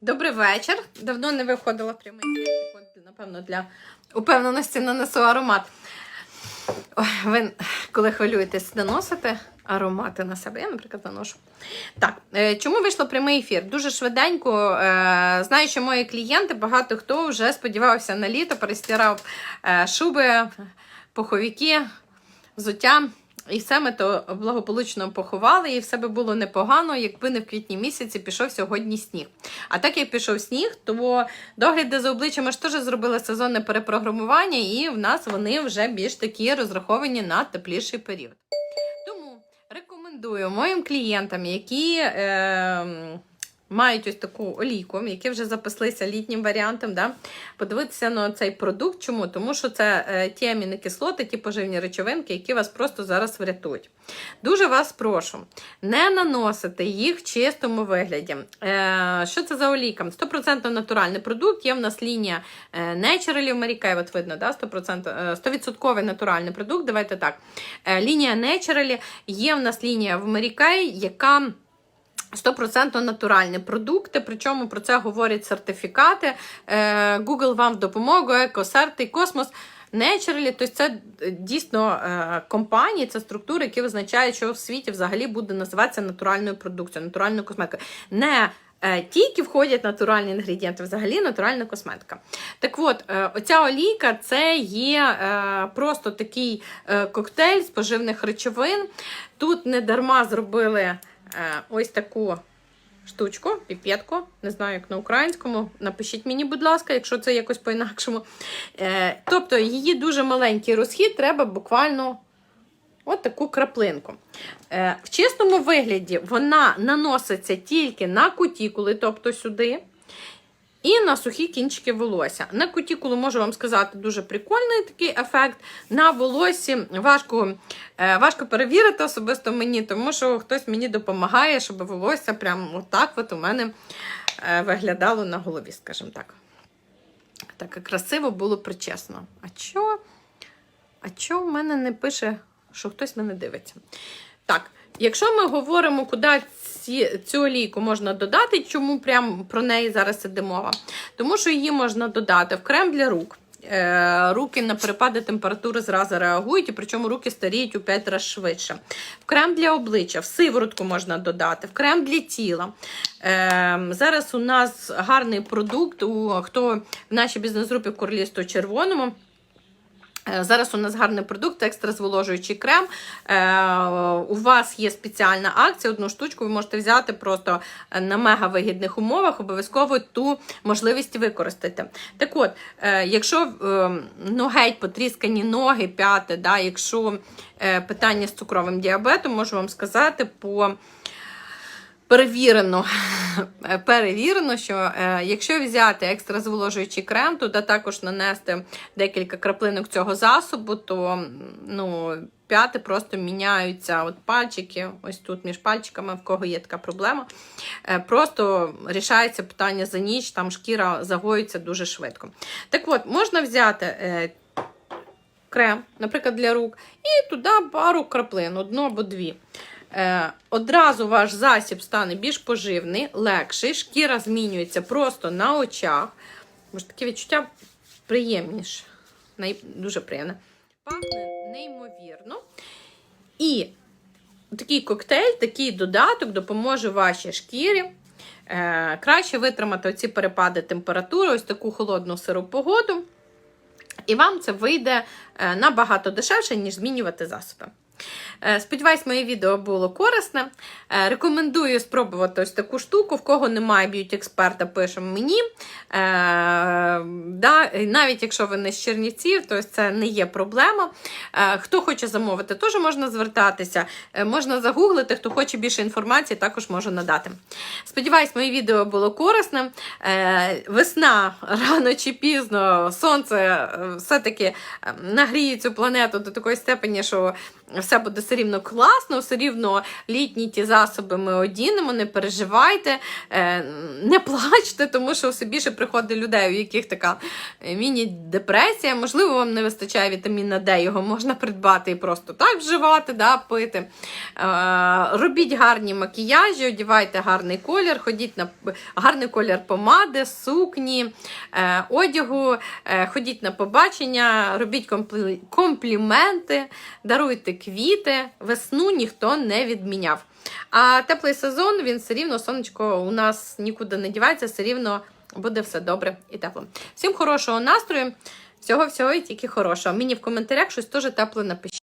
Добрий вечір. Давно не виходила прямий. Напевно, для упевненості нанесу аромат. Ой, ви, коли хвилюєтесь, наносите аромати на себе. Я, наприклад, наношу. Так, е, чому вийшло прямий ефір? Дуже швиденько. Е, знаю, що мої клієнти, багато хто вже сподівався на літо, перестирав е, шуби, пуховики, взуття. І все ми то благополучно поховали, і все би було непогано, якби не в квітні місяці пішов сьогодні сніг. А так як пішов сніг, то догляди за обличчями ж теж зробили сезонне перепрограмування, і в нас вони вже більш такі розраховані на тепліший період. Тому рекомендую моїм клієнтам, які е, мають ось таку олійку, які вже запаслися літнім варіантом, да, подивитися на цей продукт. Чому? Тому що це е, ті амінокислоти, ті поживні речовинки, які вас просто зараз врятують. Дуже вас прошу, не наносити їх в чистому вигляді. Е, що це за олійка? 100% натуральний продукт, є в нас лінія е, Naturally в Marikay, от видно, да? 100%, е, 100% натуральний продукт. Давайте так. Лінія Naturally, є в нас лінія в Marikay, яка 100% натуральні продукти, причому про це говорять сертифікати. Е, Google вам допомогу, Екосерти, Космос. Naturally, тобто це дійсно е, компанії, це структури, які визначають, що в світі взагалі буде називатися натуральною продукцією, натуральною косметикою. Не е, тільки входять натуральні інгредієнти, взагалі натуральна косметика. Так от, е, оця олійка це є е, просто такий е, коктейль з поживних речовин. Тут не дарма зробили е, ось таку штучку, піпетку, не знаю, як на українському. Напишіть мені, будь ласка, якщо це якось по-інакшому. Е, тобто її дуже маленький розхід, треба буквально от таку краплинку. Е, в чистому вигляді вона наноситься тільки на кутікули, тобто сюди. І на сухі кінчики волосся. На кутікулу можу вам сказати дуже прикольний такий ефект. На волосі важко е, важко перевірити особисто мені, тому що хтось мені допомагає, щоб волосся прямо отак от у мене е, виглядало на голові, скажімо так. Так красиво було причесно. А чо? А чо в мене не пише, що хтось мене дивиться? Так, якщо ми говоримо, куди ці, цю олійку можна додати, чому прямо про неї зараз іде мова? Тому що її можна додати в крем для рук. Е, Руки на перепади температури зразу реагують, і причому руки старіють у 5 разів швидше. В крем для обличчя, в сиворотку можна додати, в крем для тіла. Е, Зараз у нас гарний продукт, у, хто в нашій бізнес-групі в Королівство Червоному. Е, Зараз у нас гарний продукт, екстра зволожуючий крем. Е, у вас є спеціальна акція, одну штучку ви можете взяти просто на мега вигідних умовах, обов'язково ту можливість використати. Так от, е, якщо ну, геть потріскані ноги, п'яти, да, якщо питання з цукровим діабетом, можу вам сказати, по перевірено, перевірено, що е, якщо взяти екстра зволожуючий крем, туди також нанести декілька краплинок цього засобу, то ну, п'яти просто міняються от пальчики, ось тут між пальчиками, в кого є така проблема. Е, просто рішається питання за ніч, там шкіра загоїться дуже швидко. Так от, можна взяти. Е, Крем, наприклад, для рук, і туди пару краплин, одну або дві. Е, одразу ваш засіб стане більш поживний, легший, шкіра змінюється просто на очах. Може, таке відчуття приємніше. Дуже приємне. Пахне неймовірно. І такий коктейль, такий додаток допоможе вашій шкірі. Е, краще витримати оці перепади температури, ось таку холодну сиру погоду. І вам це вийде е, набагато дешевше, ніж змінювати засоби. Е, Сподіваюсь, моє відео було корисне. Е, Рекомендую спробувати ось таку штуку. В кого немає б'юті-експерта, пишемо мені. Е, навіть якщо ви не з Чернівців, то це не є проблема. Хто хоче замовити, теж можна звертатися. Можна загуглити, хто хоче більше інформації, також можу надати. Сподіваюсь, моє відео було корисним. Е, Весна рано чи пізно, сонце все-таки нагріє цю планету до такої степені, що все буде все рівно класно, все рівно літні ті засоби ми одінемо, не переживайте, е, не плачте, тому що все більше приходить людей, у яких така е, міні-депресія. Можливо, вам не вистачає вітаміна Д, його можна придбати і просто так вживати, да, пити. Е, робіть гарні макіяжі, одівайте гарний колір, ходіть на гарний колір помади, сукні, одягу, ходіть на побачення, робіть компліменти, даруйте квіти. Весну ніхто не відміняв. А теплий сезон, він все рівно, сонечко у нас нікуди не дівається, все рівно буде все добре і тепло. Всім хорошого настрою, всього-всього і тільки хорошого. Мені в коментарях щось теж тепле напишіть.